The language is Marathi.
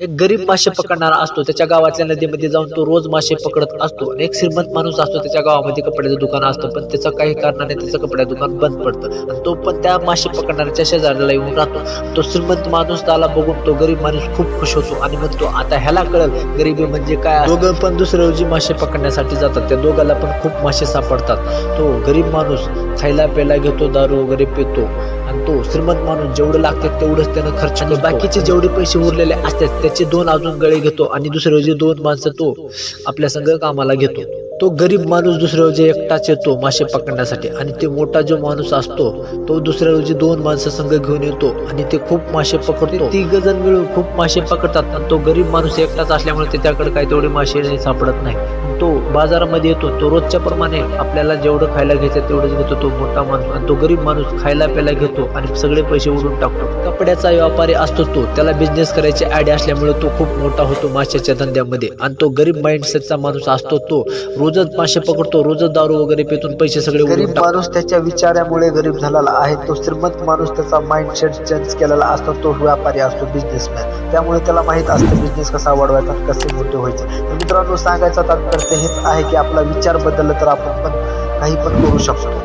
एक गरीब मासे पकडणारा असतो त्याच्या गावातल्या नदीमध्ये जाऊन तो रोज मासे पकडत असतो आणि एक श्रीमंत माणूस असतो त्याच्या गावामध्ये कपड्याचं दुकान असतं पण त्याचं काही कारणाने त्याचं कपड्याचं दुकान बंद पडतं. आणि तो पण त्या मासे पकडणाऱ्याच्या शेजाऱ्याला येऊन राहतो. तो श्रीमंत माणूस त्याला बघून तो गरीब माणूस खूप खुश होतो आणि म्हणतो आता ह्याला कळल गरिबी म्हणजे काय दोघं पण दुसऱ्या रोजी मासे पकडण्यासाठी जातात. त्या दोघाला पण खूप मासे सापडतात. तो गरीब माणूस खायला प्यायला घेतो दारू वगैरे पितो. आणि तो श्रीमंत माणूस जेवढं लागते तेवढंच त्यानं खर्च आणि बाकीचे जेवढे पैसे उरलेले असतात त्याचे दोन अजून गळे घेतो आणि दुसऱ्या रोजी दोन माणसं तो आपल्या संघ कामाला घेतो. तो गरीब माणूस दुसऱ्या रोजी एकटाच येतो मासे पकडण्यासाठी आणि ते मोठा जो माणूस असतो तो दुसऱ्या रोजी दोन माणसं संघ घेऊन येतो आणि ते खूप मासे पकडतो. तिघ जण मिळून खूप मासे पकडतात आणि तो गरीब माणूस एकटाच असल्यामुळे त्याच्याकडे काही तेवढे मासे सापडत नाही. तो बाजारामध्ये येतो तो रोजच्या प्रमाणे आपल्याला जेवढं खायला घ्यायचं तेवढंच घेतो तो मोठा माणूस आणि तो गरीब माणूस खायला प्यायला घेतो आणि सगळे पैसे उडून टाकतो. कपड्याचा व्यापारी असतो तो त्याला बिझनेस करायची आयडिया असल्यामुळे तो खूप मोठा होतो माशाच्या धंद्यामध्ये आणि तो गरीब माइंडसेटचा माणूस असतो तो रोज रोजच मासे पकडतो रोजच दारू वगैरे पितून पैसे सगळे गरीब टाकतो. माणूस त्याच्या विचारामुळे गरीब झालेला आहे. तो श्रीमंत माणूस त्याचा माइंडसेट चेंज केलेला असतो. तो व्यापारी असतो बिझनेसमॅन त्यामुळे त्याला माहीत असतं बिझनेस कसा वाढवायचा कसे मोठे व्हायचे. तर मित्रांनो सांगायचं तात्पर्य हेच आहे की आपला विचार बदलला तर आपण पण काही पण करू शकतो.